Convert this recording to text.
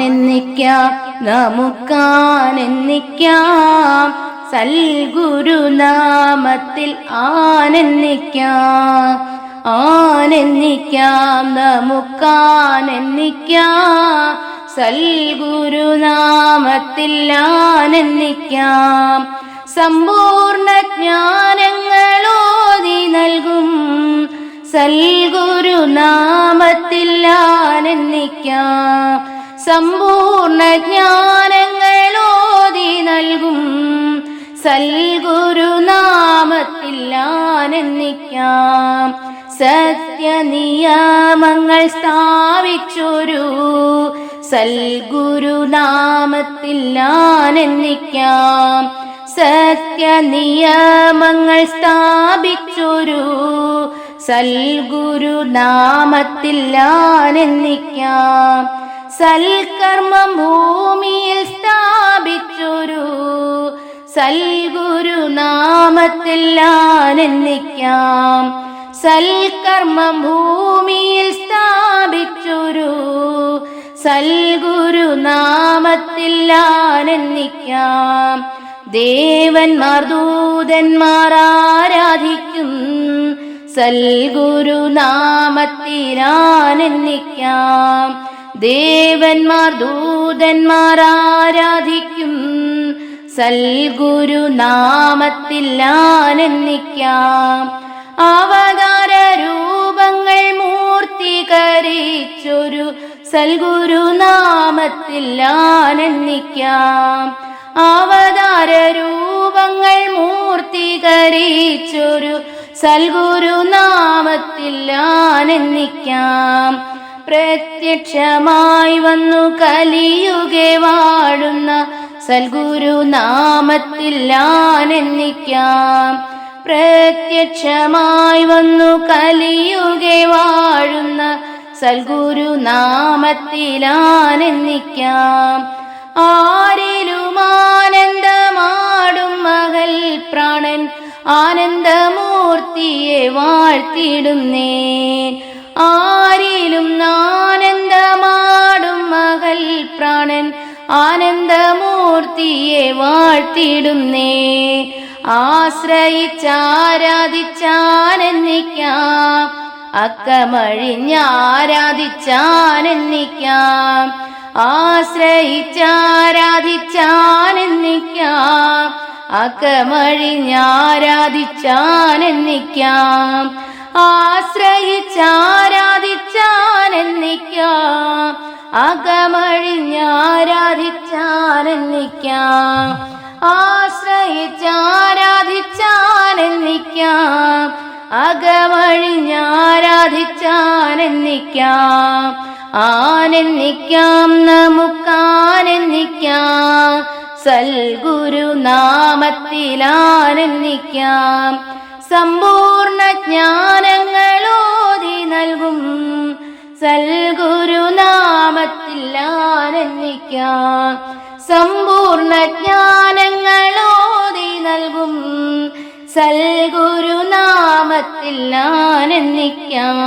ആനന്ദിക്കാം നമുക്കാനെന്നിക്കാം സൽഗുരുനാമത്തിൽ ആനന്ദിക്കാം ആനന്ദിക്കാം നമുക്കാനെന്നിക്കാം സൽഗുരുനാമത്തിൽ ആനന്ദിക്കാം സമ്പൂർണ ജ്ഞാനങ്ങളോതി നൽകും. സൽഗുരുനാമത്തിൽ ആനന്ദിക്കാം സമ്പൂർണ ജ്ഞാനങ്ങളോതി നൽകും. സൽഗുരുനാമത്തിൽ ആനന്ദിക്കാം സത്യനിയമങ്ങൾ സ്ഥാപിച്ചൊരു സൽഗുരുനാമത്തിൽ ആനന്ദിക്കാം സത്യനിയമങ്ങൾ സ്ഥാപിച്ചൊരു സൽഗുരുനാമത്തിൽ ആനന്ദിക്കാം സൽക്കർമ്മം ഭൂമിയിൽ സ്ഥാപിച്ചൊരു സൽഗുരുനാമത്തിൽ ആനന്ദിക്കാം സൽക്കർമ്മം ഭൂമിയിൽ സ്ഥാപിച്ചൊരു സൽഗുരുനാമത്തിൽ ആനന്ദിക്കാം ദേവന്മാർ ദൂതന്മാർ ആരാധിക്കും. സൽഗുരുനാമത്തിൽ ആനന്ദിക്കാം ദേവന്മാർ ദൂതന്മാർ ആരാധിക്കും. സൽഗുരുനാമത്തിൽ ആനന്ദിക്കാം അവതാര രൂപങ്ങൾ മൂർത്തീകരിച്ചൊരു സൽഗുരുനാമത്തിൽ ആനന്ദിക്കാം അവതാര രൂപങ്ങൾ മൂർത്തീകരിച്ചൊരു സൽഗുരുനാമത്തിൽ ആനന്ദിക്കാം പ്രത്യക്ഷമായി വന്നു കലിയുകെ വാഴുന്ന സൽഗുരു നാമത്തിൽ ആനന്ദിക്കാം. പ്രത്യക്ഷമായി വന്നു കലിയുകെ വാഴുന്ന സൽഗുരുനാമത്തിൽ ആനന്ദിക്കാം. ആരിലും ആനന്ദമാടും മകൾ പ്രാണൻ ആനന്ദമൂർത്തിയെ വാഴ്ത്തിടുന്നേ. ആരിലും ആനന്ദമാടും മകൾ പ്രാണൻ. ആനന്ദമൂർത്തിയെ വാഴ്ത്തിടുന്നേ. ആശ്രയിച്ചാരാധിച്ചാനന്ദിക്കാം അക്കമഴിഞ്ഞാരാധിച്ചാനന്ദിക്കാം ആശ്രയിച്ചാരാധിച്ചാനന്ദിക്കാം അക്കമഴിഞ്ഞാരാധിച്ചാനന്ദിക്കാം ആശ്രയിച്ചാരാധിച്ചാനന്ദിക്കാം അകമഴിഞ്ഞാരാധിച്ചാനന്ദിക്കാം ആശ്രയിച്ചാരാധിച്ചാനന്ദിക്കാം അകമഴിഞ്ഞാരാധിച്ചാനന്ദിക്കാം ആനന്ദിക്കാം നമുക്കാനന്ദിക്കാം സൽഗുരുനാമത്തിൽ ആനന്ദിക്കാം സമ്പൂർണ ജ്ഞാനങ്ങളോതി നൽകും. സൽഗുരുനാമത്തിൽ ആനന്ദിക്കാം സമ്പൂർണ ജ്ഞാനങ്ങളോതി നൽകും. സൽഗുരുനാമത്തിൽ ആനന്ദിക്കാം